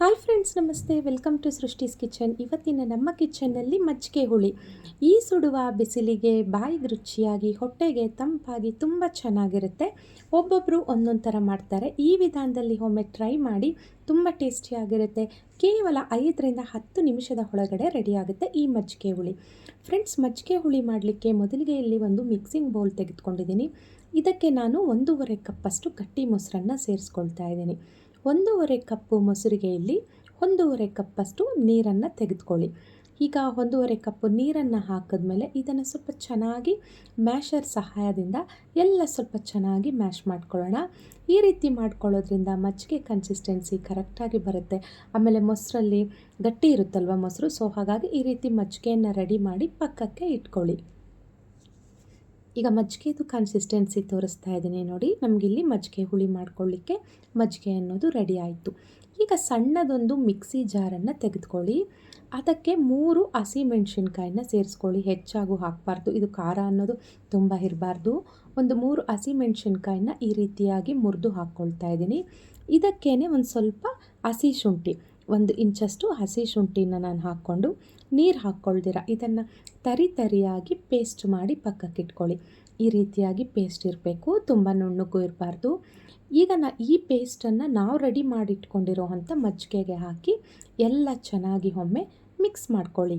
Hi friends, ನಮಸ್ತೆ. Welcome to Srushti's kitchen. ಇವತ್ತಿನ ನಮ್ಮ ಕಿಚನ್ನಲ್ಲಿ ಮಜ್ಜಿಗೆ ಹುಳಿ. ಈ ಸುಡುವ ಬಿಸಿಲಿಗೆ ಬಾಯಿಗೆ ರುಚಿಯಾಗಿ, ಹೊಟ್ಟೆಗೆ ತಂಪಾಗಿ ತುಂಬ ಚೆನ್ನಾಗಿರುತ್ತೆ. ಒಬ್ಬೊಬ್ಬರು ಒಂದೊಂದು ಥರ ಮಾಡ್ತಾರೆ. ಈ ವಿಧಾನದಲ್ಲಿ ಒಮ್ಮೆ ಟ್ರೈ ಮಾಡಿ ತುಂಬ ಟೇಸ್ಟಿಯಾಗಿರುತ್ತೆ ಕೇವಲ ಐದರಿಂದ ಹತ್ತು ನಿಮಿಷದ ಒಳಗಡೆ ರೆಡಿಯಾಗುತ್ತೆ ಈ ಮಜ್ಜಿಗೆ ಹುಳಿ. ಫ್ರೆಂಡ್ಸ್, ಮಜ್ಜಿಗೆ ಹುಳಿ ಮಾಡಲಿಕ್ಕೆ ಮೊದಲಿಗೆ ಇಲ್ಲಿ ಒಂದು ಮಿಕ್ಸಿಂಗ್ ಬೌಲ್ ತೆಗೆದುಕೊಂಡಿದ್ದೀನಿ. ಇದಕ್ಕೆ ನಾನು ಒಂದೂವರೆ ಕಪ್ಪಷ್ಟು ಗಟ್ಟಿ ಮೊಸರನ್ನು ಸೇರಿಸ್ಕೊಳ್ತಾ ಇದ್ದೀನಿ. ಒಂದೂವರೆ ಕಪ್ಪು ಮೊಸರಿಗೆ ಇಲ್ಲಿ ಒಂದೂವರೆ ಕಪ್ಪಷ್ಟು ನೀರನ್ನು ತೆಗೆದುಕೊಳ್ಳಿ. ಈಗ ಒಂದೂವರೆ ಕಪ್ಪು ನೀರನ್ನು ಹಾಕಿದ್ಮೇಲೆ ಇದನ್ನು ಸ್ವಲ್ಪ ಚೆನ್ನಾಗಿ ಮ್ಯಾಶರ್ ಸಹಾಯದಿಂದ ಎಲ್ಲ ಸ್ವಲ್ಪ ಚೆನ್ನಾಗಿ ಮ್ಯಾಶ್ ಮಾಡ್ಕೊಳ್ಳೋಣ. ಈ ರೀತಿ ಮಾಡ್ಕೊಳ್ಳೋದ್ರಿಂದ ಮಜ್ಜಿಗೆ ಕನ್ಸಿಸ್ಟೆನ್ಸಿ ಕರೆಕ್ಟಾಗಿ ಬರುತ್ತೆ. ಆಮೇಲೆ ಮೊಸರಲ್ಲಿ ಗಟ್ಟಿ ಇರುತ್ತಲ್ವ ಮೊಸರು ಸೊ ಹಾಗಾಗಿ ಈ ರೀತಿ ಮಜ್ಜಿಗೆಯನ್ನು ರೆಡಿ ಮಾಡಿ ಪಕ್ಕಕ್ಕೆ ಇಟ್ಕೊಳ್ಳಿ. ಈಗ ಮಜ್ಜಿಗೆದು ಕನ್ಸಿಸ್ಟೆನ್ಸಿ ತೋರಿಸ್ತಾ ಇದ್ದೀನಿ ನೋಡಿ. ನಮಗಿಲ್ಲಿ ಮಜ್ಜಿಗೆ ಹುಳಿ ಮಾಡ್ಕೊಳ್ಳಿಕ್ಕೆ ಮಜ್ಜಿಗೆ ಅನ್ನೋದು ರೆಡಿ ಆಯಿತು. ಈಗ ಸಣ್ಣದೊಂದು ಮಿಕ್ಸಿ ಜಾರನ್ನು ತೆಗೆದುಕೊಳ್ಳಿ. ಅದಕ್ಕೆ ಮೂರು ಹಸಿಮೆಣ್ಸಿನ್ಕಾಯಿನ ಸೇರಿಸ್ಕೊಳ್ಳಿ. ಹೆಚ್ಚಾಗೂ ಹಾಕಬಾರ್ದು. ಇದು ಖಾರ ಅನ್ನೋದು ತುಂಬ ಇರಬಾರ್ದು. ಒಂದು ಮೂರು ಹಸಿಮೆಣ್ಸಿನ್ಕಾಯಿನ ಈ ರೀತಿಯಾಗಿ ಮುರಿದು ಹಾಕ್ಕೊಳ್ತಾ ಇದ್ದೀನಿ. ಇದಕ್ಕೇ ಒಂದು ಸ್ವಲ್ಪ ಹಸಿ ಶುಂಠಿ. ಒಂದು ಇಂಚಷ್ಟು ಹಸಿ ಶುಂಠಿನ ನಾನು ಹಾಕ್ಕೊಂಡು ನೀರು ಹಾಕ್ಕೊಳ್ದಿರ. ಇದನ್ನು ತರಿ ತರಿಯಾಗಿ ಪೇಸ್ಟ್ ಮಾಡಿ ಪಕ್ಕಕ್ಕೆ ಇಟ್ಕೊಳ್ಳಿ. ಈ ರೀತಿಯಾಗಿ ಪೇಸ್ಟ್ ಇರಬೇಕು. ತುಂಬ ನುಣ್ಣಗೂ ಇರಬಾರ್ದು. ಈಗ ನಾ ಈ ಪೇಸ್ಟನ್ನು ನಾವು ರೆಡಿ ಮಾಡಿ ಇಟ್ಕೊಂಡಿರೋ ಅಂಥ ಮಜ್ಜಿಗೆಗೆ ಹಾಕಿ ಎಲ್ಲ ಚೆನ್ನಾಗಿ ಒಮ್ಮೆ ಮಿಕ್ಸ್ ಮಾಡ್ಕೊಳ್ಳಿ.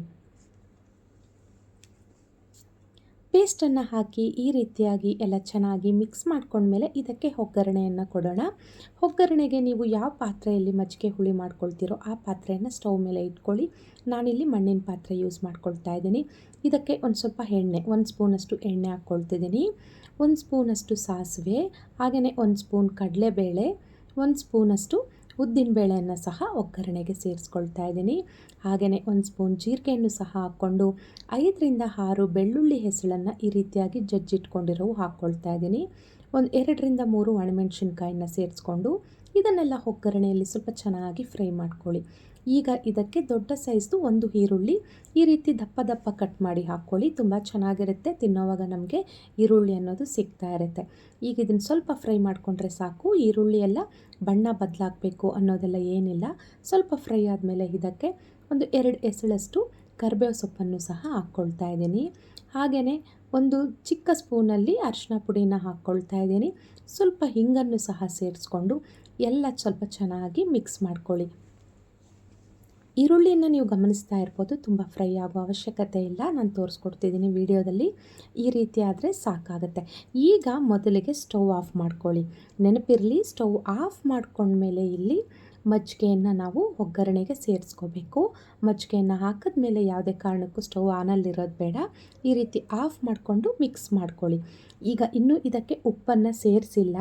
ಪೇಸ್ಟನ್ನು ಹಾಕಿ ಈ ರೀತಿಯಾಗಿ ಎಲ್ಲ ಚೆನ್ನಾಗಿ ಮಿಕ್ಸ್ ಮಾಡ್ಕೊಂಡ್ಮೇಲೆ ಇದಕ್ಕೆ ಒಗ್ಗರಣೆಯನ್ನು ಕೊಡೋಣ. ಒಗ್ಗರಣೆಗೆ ನೀವು ಯಾವ ಪಾತ್ರೆಯಲ್ಲಿ ಮಜ್ಜಿಗೆ ಹುಳಿ ಮಾಡ್ಕೊಳ್ತೀರೋ ಆ ಪಾತ್ರೆಯನ್ನು ಸ್ಟವ್ ಮೇಲೆ ಇಟ್ಕೊಳ್ಳಿ. ನಾನಿಲ್ಲಿ ಮಣ್ಣಿನ ಪಾತ್ರೆ ಯೂಸ್ ಮಾಡ್ಕೊಳ್ತಾ ಇದ್ದೀನಿ. ಇದಕ್ಕೆ ಒಂದು ಸ್ವಲ್ಪ ಎಣ್ಣೆ, ಒಂದು ಸ್ಪೂನಷ್ಟು ಎಣ್ಣೆ ಹಾಕ್ಕೊಳ್ತಿದ್ದೀನಿ. ಒಂದು ಸ್ಪೂನಷ್ಟು ಸಾಸಿವೆ, ಹಾಗೆಯೇ ಒಂದು ಸ್ಪೂನ್ ಕಡಲೆಬೇಳೆ, ಒಂದು ಸ್ಪೂನಷ್ಟು ಉದ್ದಿನಬೇಳೆಯನ್ನು ಸಹ ಒಗ್ಗರಣೆಗೆ ಸೇರಿಸ್ಕೊಳ್ತಾ ಇದ್ದೀನಿ. ಹಾಗೆಯೇ ಒಂದು ಸ್ಪೂನ್ ಜೀರಿಗೆಯನ್ನು ಸಹ ಹಾಕ್ಕೊಂಡು ಐದರಿಂದ ಆರು ಬೆಳ್ಳುಳ್ಳಿ ಹೆಸಳನ್ನು ಈ ರೀತಿಯಾಗಿ ಜಜ್ಜಿಟ್ಕೊಂಡಿರೋ ಹಾಕ್ಕೊಳ್ತಾ ಇದ್ದೀನಿ. ಒಂದು ಎರಡರಿಂದ ಮೂರು ಒಣಮೆಣಸಿನ್ಕಾಯಿನ ಸೇರಿಸ್ಕೊಂಡು ಇದನ್ನೆಲ್ಲ ಒಗ್ಗರಣೆಯಲ್ಲಿ ಸ್ವಲ್ಪ ಚೆನ್ನಾಗಿ ಫ್ರೈ ಮಾಡ್ಕೊಳ್ಳಿ. ಈಗ ಇದಕ್ಕೆ ದೊಡ್ಡ ಸೈಜ್ದು ಒಂದು ಈರುಳ್ಳಿ. ಈ ರೀತಿ ದಪ್ಪ ದಪ್ಪ ಕಟ್ ಮಾಡಿ ಹಾಕ್ಕೊಳ್ಳಿ. ತುಂಬ ಚೆನ್ನಾಗಿರುತ್ತೆ. ತಿನ್ನೋವಾಗ ನಮಗೆ ಈರುಳ್ಳಿ ಅನ್ನೋದು ಸಿಗ್ತಾ ಇರುತ್ತೆ. ಈಗ ಇದನ್ನು ಸ್ವಲ್ಪ ಫ್ರೈ ಮಾಡಿಕೊಂಡ್ರೆ ಸಾಕು. ಈರುಳ್ಳಿ ಎಲ್ಲ ಬಣ್ಣ ಬದಲಾಗಬೇಕು ಅನ್ನೋದೆಲ್ಲ ಏನಿಲ್ಲ. ಸ್ವಲ್ಪ ಫ್ರೈ ಆದಮೇಲೆ ಇದಕ್ಕೆ ಒಂದು ಎರಡು ಎಸಳಷ್ಟು ಕರಿಬೇವು ಸೊಪ್ಪನ್ನು ಸಹ ಹಾಕ್ಕೊಳ್ತಾ ಇದ್ದೀನಿ. ಹಾಗೆಯೇ ಒಂದು ಚಿಕ್ಕ ಸ್ಪೂನಲ್ಲಿ ಅರಿಶಿನ ಪುಡಿನ ಹಾಕ್ಕೊಳ್ತಾ ಇದ್ದೀನಿ. ಸ್ವಲ್ಪ ಹಿಂಗನ್ನು ಸಹ ಸೇರಿಸ್ಕೊಂಡು ಎಲ್ಲ ಸ್ವಲ್ಪ ಚೆನ್ನಾಗಿ ಮಿಕ್ಸ್ ಮಾಡ್ಕೊಳ್ಳಿ. ಈರುಳ್ಳಿಯನ್ನು ನೀವು ಗಮನಿಸ್ತಾ ಇರ್ಬೋದು, ತುಂಬ ಫ್ರೈ ಆಗೋ ಅವಶ್ಯಕತೆ ಇಲ್ಲ. ನಾನು ತೋರಿಸ್ಕೊಡ್ತಿದ್ದೀನಿ ವಿಡಿಯೋದಲ್ಲಿ. ಈ ರೀತಿ ಆದರೆ ಸಾಕಾಗುತ್ತೆ. ಈಗ ಮೊದಲಿಗೆ ಸ್ಟವ್ ಆಫ್ ಮಾಡ್ಕೊಳ್ಳಿ. ನೆನಪಿರಲಿ, ಸ್ಟವ್ ಆಫ್ ಮಾಡ್ಕೊಂಡ್ಮೇಲೆ ಇಲ್ಲಿ ಮಜ್ಜಿಗೆಯನ್ನು ನಾವು ಒಗ್ಗರಣೆಗೆ ಸೇರಿಸ್ಕೋಬೇಕು. ಮಜ್ಜಿಗೆಯನ್ನು ಹಾಕಿದ್ಮೇಲೆ ಯಾವುದೇ ಕಾರಣಕ್ಕೂ ಸ್ಟವ್ ಆನಲ್ಲಿರೋದು ಬೇಡ. ಈ ರೀತಿ ಆಫ್ ಮಾಡಿಕೊಂಡು ಮಿಕ್ಸ್ ಮಾಡ್ಕೊಳ್ಳಿ. ಈಗ ಇನ್ನೂ ಇದಕ್ಕೆ ಉಪ್ಪನ್ನು ಸೇರಿಸಿಲ್ಲ.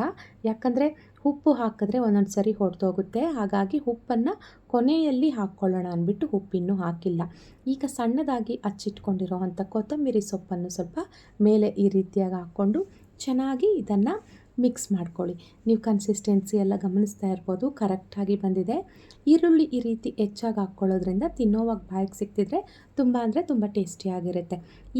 ಯಾಕಂದರೆ ಉಪ್ಪು ಹಾಕಿದ್ರೆ ಒಂದೊಂದು ಸರಿ ಹೊಡೆದೋಗುತ್ತೆ. ಹಾಗಾಗಿ ಉಪ್ಪನ್ನು ಕೊನೆಯಲ್ಲಿ ಹಾಕ್ಕೊಳ್ಳೋಣ ಅಂದ್ಬಿಟ್ಟು ಉಪ್ಪಿನ್ನೂ ಹಾಕಿಲ್ಲ. ಈಗ ಸಣ್ಣದಾಗಿ ಹಚ್ಚಿಟ್ಕೊಂಡಿರೋ ಅಂಥ ಕೊತ್ತಂಬರಿ ಸೊಪ್ಪನ್ನು ಸ್ವಲ್ಪ ಮೇಲೆ ಈ ರೀತಿಯಾಗಿ ಹಾಕ್ಕೊಂಡು ಚೆನ್ನಾಗಿ ಇದನ್ನು ಮಿಕ್ಸ್ ಮಾಡ್ಕೊಳ್ಳಿ. ನೀವು ಕನ್ಸಿಸ್ಟೆನ್ಸಿ ಎಲ್ಲ ಗಮನಿಸ್ತಾ ಇರ್ಬೋದು ಕರೆಕ್ಟಾಗಿ ಬಂದಿದೆ. ಈರುಳ್ಳಿ ಈ ರೀತಿ ಹೆಚ್ಚಾಗಿ ಹಾಕ್ಕೊಳ್ಳೋದ್ರಿಂದ ತಿನ್ನೋವಾಗ ಬಾಯಿಗೆ ಸಿಕ್ತಿದ್ರೆ ತುಂಬ ಅಂದರೆ ತುಂಬ ಟೇಸ್ಟಿಯಾಗಿರುತ್ತೆ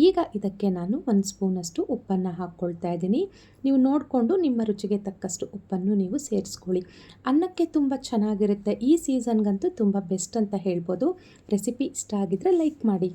ಈಗ ಇದಕ್ಕೆ ನಾನು ಒಂದು ಸ್ಪೂನಷ್ಟು ಉಪ್ಪನ್ನು ಹಾಕ್ಕೊಳ್ತಾ ಇದ್ದೀನಿ. ನೀವು ನೋಡಿಕೊಂಡು ನಿಮ್ಮ ರುಚಿಗೆ ತಕ್ಕಷ್ಟು ಉಪ್ಪನ್ನು ನೀವು ಸೇರಿಸ್ಕೊಳ್ಳಿ. ಅನ್ನಕ್ಕೆ ತುಂಬ ಚೆನ್ನಾಗಿರುತ್ತೆ. ಈ ಸೀಸನ್ಗಂತೂ ತುಂಬ ಬೆಸ್ಟ್ ಅಂತ ಹೇಳ್ಬೋದು. ರೆಸಿಪಿ ಇಷ್ಟ ಆಗಿದ್ದರೆ ಲೈಕ್ ಮಾಡಿ.